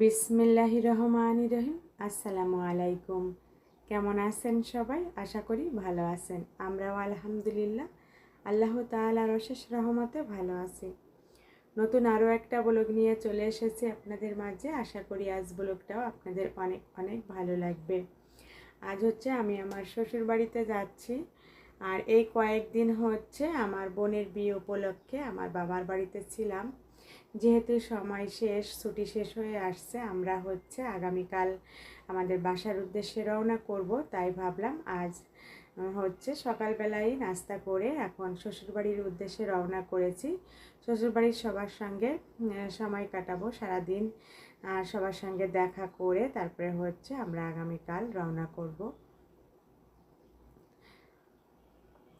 বিসমিল্লাহি রহমান রহিম। আসসালামু আলাইকুম। কেমন আছেন সবাই? আশা করি ভালো আছেন। আমরাও আলহামদুলিল্লাহ। আল্লাহ তাআলার অশেষ রহমতে ভালো আছি। নতুন আরও একটা ব্লগ নিয়ে চলে এসেছি আপনাদের মাঝে। আশা করি আজ ব্লগটাও আপনাদের অনেক অনেক ভালো লাগবে। আজ হচ্ছে আমি আমার শ্বশুর বাড়িতে যাচ্ছি। আর এই কয়েকদিন হচ্ছে আমার বোনের বিয়ে উপলক্ষে আমার বাবার বাড়িতে ছিলাম। যেহেতু সময় শেষ, ছুটি শেষ হয়ে আসছে, আমরা হচ্ছে আগামীকাল আমাদের বাসার উদ্দেশ্যে রওনা করব। তাই ভাবলাম আজ হচ্ছে সকালবেলায় নাস্তা করে এখন শ্বশুরবাড়ির উদ্দেশ্যে রওনা করেছি। শ্বশুরবাড়ির সবার সঙ্গে সময় কাটাবো সারাদিন সবার সঙ্গে দেখা করে তারপরে হচ্ছে আমরা আগামীকাল রওনা করব।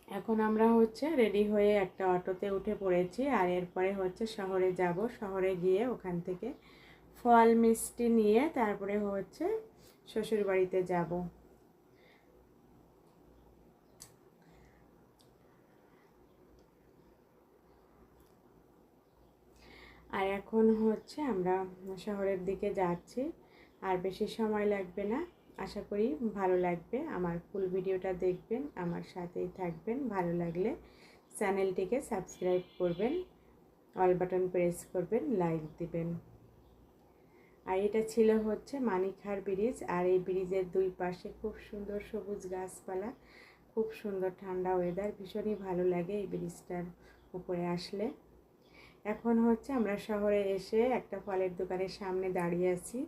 এখন আমরা হচ্ছে রেডি হয়ে একটা অটোতে উঠে পড়েছি আর এরপরে হচ্ছে শহরে যাব। শহরে গিয়ে ওখান থেকে ফল, মিষ্টি নিয়ে তারপরে হচ্ছে শ্বশুর বাড়িতে যাব। আর এখন হচ্ছে আমরা শহরের দিকে যাচ্ছি। আর বেশি সময় লাগবে না। আশা করি ভালো লাগবে। আমার ফুল ভিডিওটা দেখবেন, আমার সাথেই থাকবেন। ভালো লাগলে চ্যানেলটিকে সাবস্ক্রাইব করবেন অল বাটন প্রেস করবেন লাইক দিবেন। আর এটা ছিল হচ্ছে মানিকহার ব্রিজ, আর এই ব্রিজের দুই পাশে খুব সুন্দর সবুজ গাছপালা, খুব সুন্দর ঠান্ডা ওয়েদার ভীষণই ভালো লাগে এই ব্রিজটার উপরে আসলে। এখন হচ্ছে আমরা শহরে এসে একটা ফলের দোকানের সামনে দাঁড়িয়ে আছি।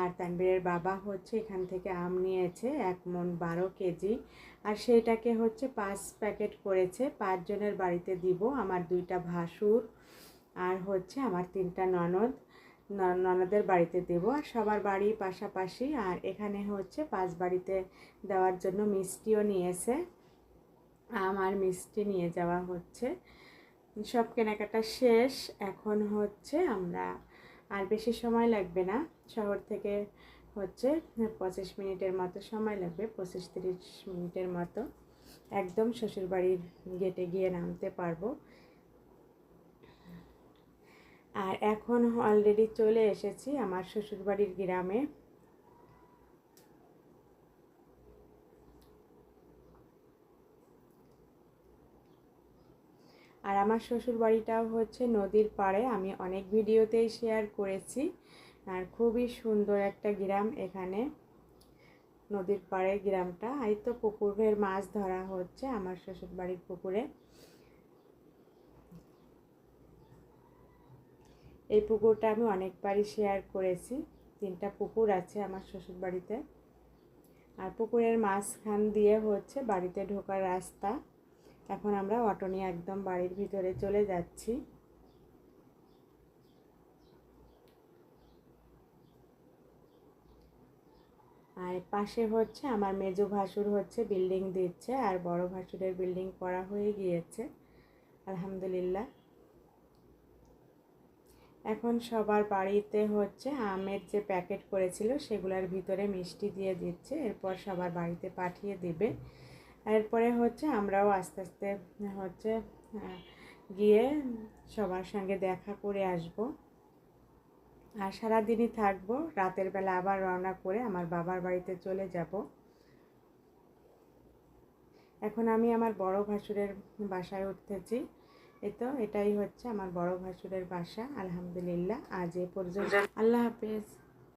আর তানবীরের বাবা হচ্ছে এখান থেকে আম নিয়েছে এক মন বারো কেজি। আর সেইটাকে হচ্ছে পাঁচ প্যাকেট করেছে। পাঁচজনের বাড়িতে দিব আমার দুইটা ভাসুর আর হচ্ছে আমার তিনটা ননদ। ননদের বাড়িতে দেব। আর সবার বাড়ি পাশাপাশি আর এখানে হচ্ছে পাঁচ বাড়িতে দেওয়ার জন্য মিষ্টিও নিয়েছে। আমার মিষ্টি নিয়ে যাওয়া হচ্ছে। সব কেনাকাটা শেষ। এখন হচ্ছে আমরা আর বেশি সময় লাগবে না। শহর থেকে হচ্ছে পঁচিশ মিনিটের মতো সময় লাগবে, পঁচিশ তিরিশ মিনিটের মতো। একদম শ্বশুরবাড়ির গেটে গিয়ে নামতে পারব। আর এখন অলরেডি চলে এসেছি আমার শ্বশুরবাড়ির গ্রামে। আর আমার শ্বশুর বাড়িটাও হচ্ছে নদীর পাড়ে। আমি অনেক ভিডিওতেই শেয়ার করেছি। আর খুবই সুন্দর একটা গ্রাম এখানে, নদীর পাড়ে গ্রামটা। এই তো পুকুরের মাছ ধরা হচ্ছে আমার শ্বশুর বাড়ির পুকুরে। এই পুকুরটা আমি অনেকবারই শেয়ার করেছি। তিনটা পুকুর আছে আমার শ্বশুর বাড়িতে আর পুকুরের মাঝখান দিয়ে হচ্ছে বাড়িতে ঢোকার রাস্তা। এখন আমরা অটো নিয়ে একদম বাড়ির ভিতরে চলে যাচ্ছি। আর পাশে হচ্ছে আমার মেজো ভাসুর হচ্ছে বিল্ডিং দিচ্ছে, আর বড় ভাসুরের বিল্ডিং করা হয়ে গিয়েছে, আলহামদুলিল্লাহ। এখন সবার বাড়িতে হচ্ছে আমের যে প্যাকেট করেছিল সেগুলোর ভিতরে মিষ্টি দিয়ে দিচ্ছে, এরপর সবার বাড়িতে পাঠিয়ে দেবে। এরপরে হচ্ছে আমরাও আস্তে আস্তে, হচ্ছে গিয়ে সবার সঙ্গে দেখা করে আসব। আর সারাদিনই থাকব, রাতের বেলা আবার রওনা করে আমার বাবার বাড়িতে চলে যাব। এখন আমি আমার বড় ভাসুরের বাসায় উঠতেছি। এই তো, এটাই হচ্ছে আমার বড় ভাসুরের বাসা, আলহামদুলিল্লাহ, আজ এ পর্যন্ত। আল্লাহ হাফেজ।